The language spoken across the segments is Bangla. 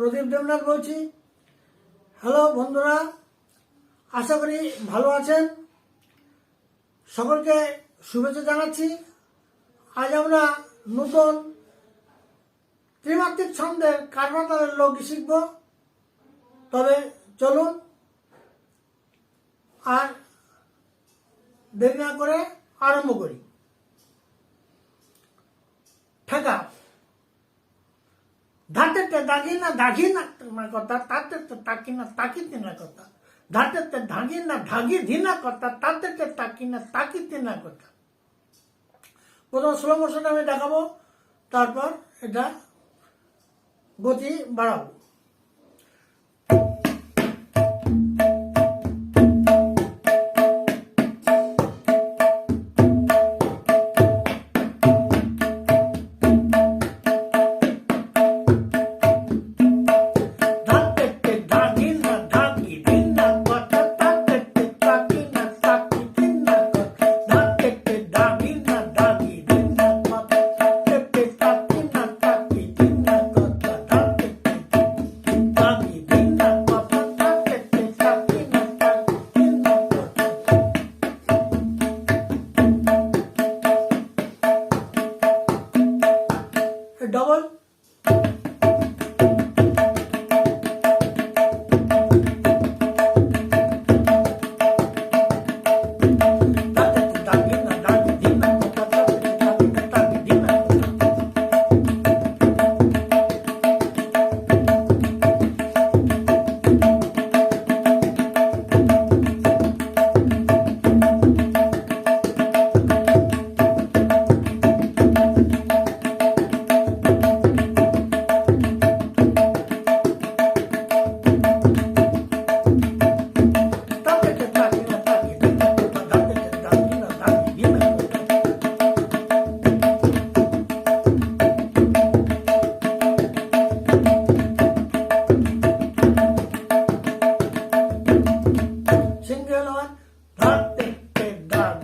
প্রদীপ দেবনাথ বলছি। হ্যালো বন্ধুরা, আশা করি ভালো আছেন। সকলকে শুভেচ্ছা জানাচ্ছি। আজ আমরা নতুন ত্রিমাত্রিক ছন্দের কাঠমাতালের লোক শিখব। তবে চলুন, আর দেরি না করে আরম্ভ করি। ঠেকা। ধাতেতে দাগি না দাগি না কথা তাতেতে তাকি না তাকি তিনা কথা ধাতেতে ধাগি না ধাগি ধিনা কথা তাতেতে তাকি না তাকি তিনা কথা প্রথম স্লো মোশনে আমি দেখাবো তারপর এটা গতি বাড়াবো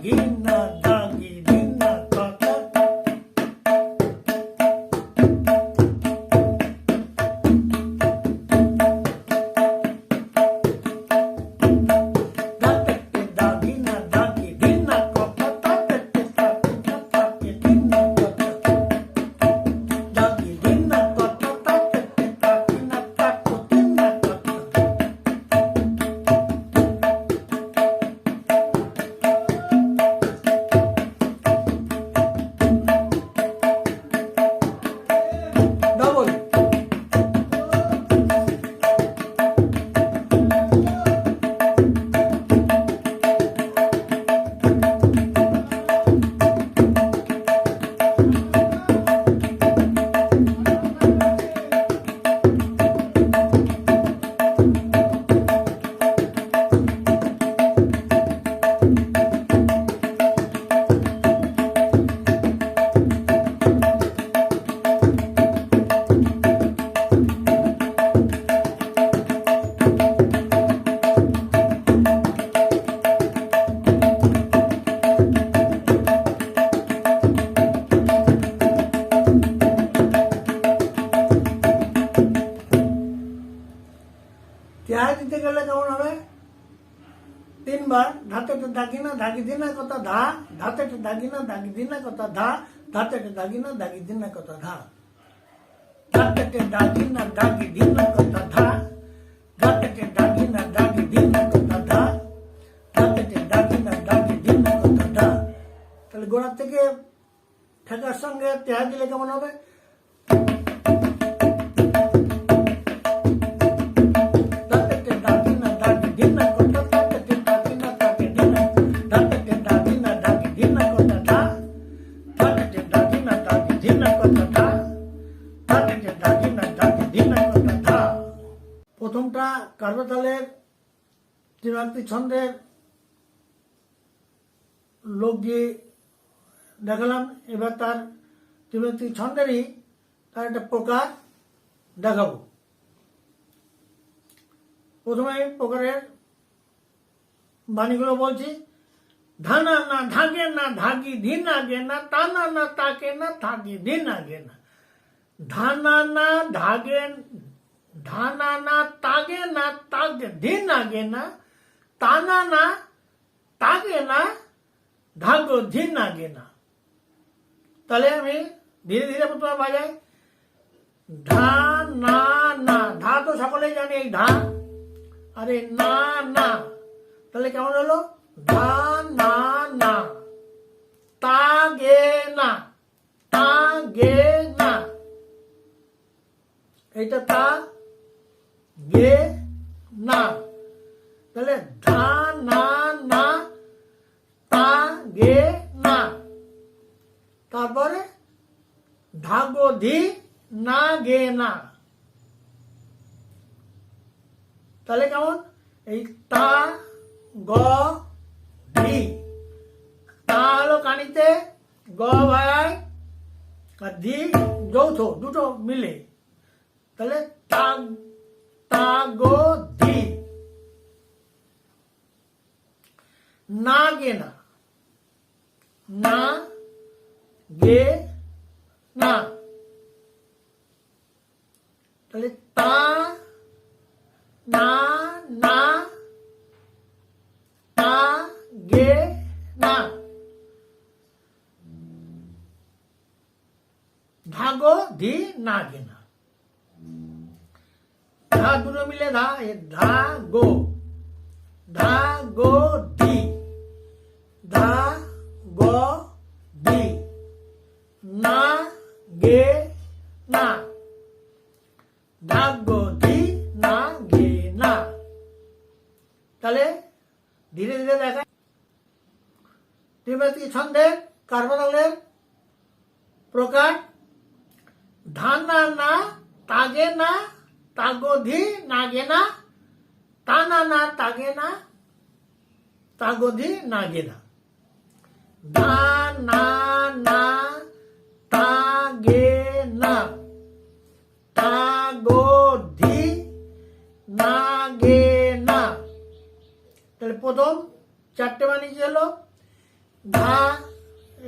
Again. তিনবার, ধাতেতে দাগি না দাগি দিনা কথা ধা, ধাতেতে দাগি না দাগি দিনা কথা ধা, ধাতেতে দাগি না দাগি দিনা কথা ধা। ধাতেতে দাগি না দাগি দিনা কথা ধা, ধাতেতে দাগি না দাগি দিনা কথা ধা, ধাতেতে দাগি না দাগি দিনা কথা ধা। তাহলে গোড়ার থেকে ঠেকার সঙ্গে তেহার দিলে কেমন হবে? কার্বতালের ত্রিমাত্রিক ছন্দের লোক দিয়ে দেখালাম। এবার তার ত্রিমাত্রিক ছন্দেরই তার একটা প্রকার দেখাবো। প্রথমে প্রকারের বাণীগুলো বলছি, ধানা না ধাগে না ধাগি ধিন আগে না টানা না তাকে না থাকি ধিন আগে না। ধানা না ধাগে ধানা না তাগে না তাগে দিন আগে না, তানা না তাগে না, ধাগো ধিন আগে না। তাহলে আমি ধীরে ধীরে প্রথমে বাজাই। ধা না না ধা তো সকলেই জানি এই ধা আরে না না, তাহলে কেমন হলো? ধা না না তা গে না তা গে না। এইটা তা গে না। তাহলে ধা, না না, তা, গে, না। তারপরে ধাগো ধি, না, গে, না। তাহলে কেমন? এই তা, গ তা হলো কানিতে গ, ভাই, আর ধি, যৌথ, দুটো মিলে। তাহলে তা না গে না। না গে না। তাহলে তা না না তা গে না। ধাগো ধি না গে না। ধা দুটো মিলে ধা ধা গো ধা গো ধা না গে না। তাহলে ধীরে ধীরে দেখা ছন্দের কার্বনালের প্রকার ধান না তাগে না নাগে না তানা না তাগে না, তাগোধি নাগে না। না না চারটে বাণিজ্য হলো ধা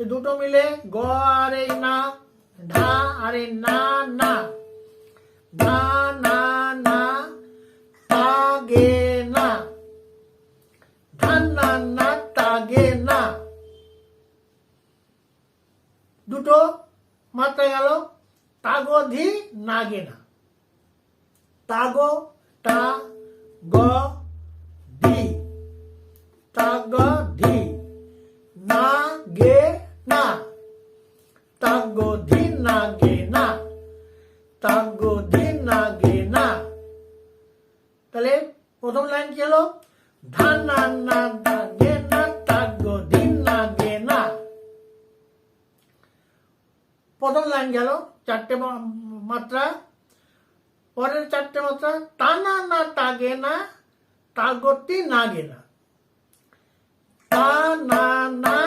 দুটো মিলে গ আর না, ধা আর না না। ধা, না না তাগে না। ধান না না তাগে না। দুটো মাত্রা গেল। তাগো ধি নাগে না। তাগো তা গ প্রথম লাইন গেল চারটে মা- মাত্রা পরের চারটে মাত্রা টানা না তাগে না তাগতি নাগে না তা না না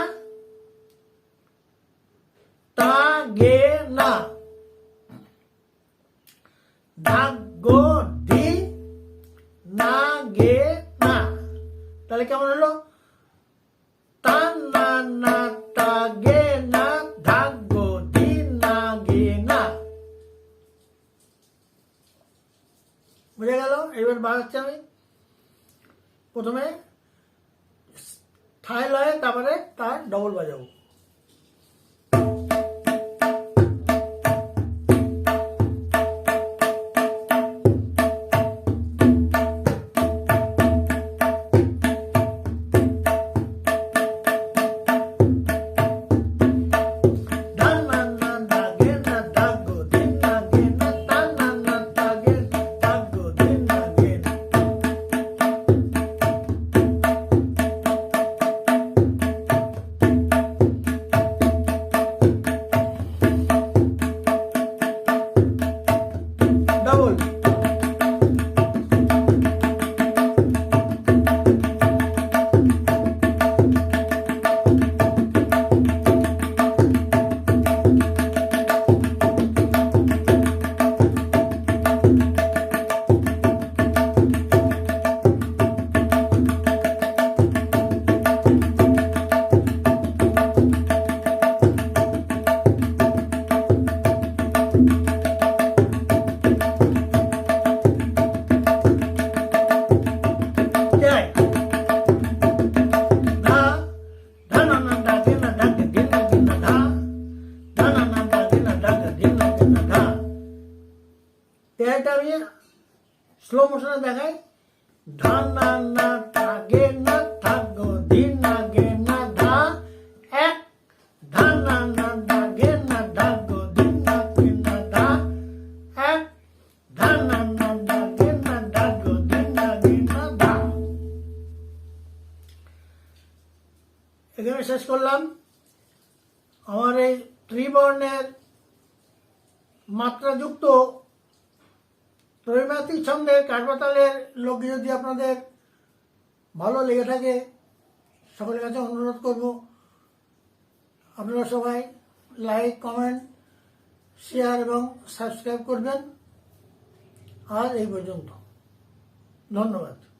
তাগে না ধাগো দি না গে না তাহলে কেমন হলো প্রথমে ঠায় লয় তারপরে তার ডবল বাজাবো। মাত্রাযুক্ত ত্রৈমাত্রিক ছন্দে কাঠবাতালের লোক যদি আপনাদের ভালো লেগে থাকে, সকলের কাছে অনুরোধ করব, আপনারা সবাই লাইক কমেন্ট শেয়ার এবং সাবস্ক্রাইব করবেন। আর এই পর্যন্ত। ধন্যবাদ।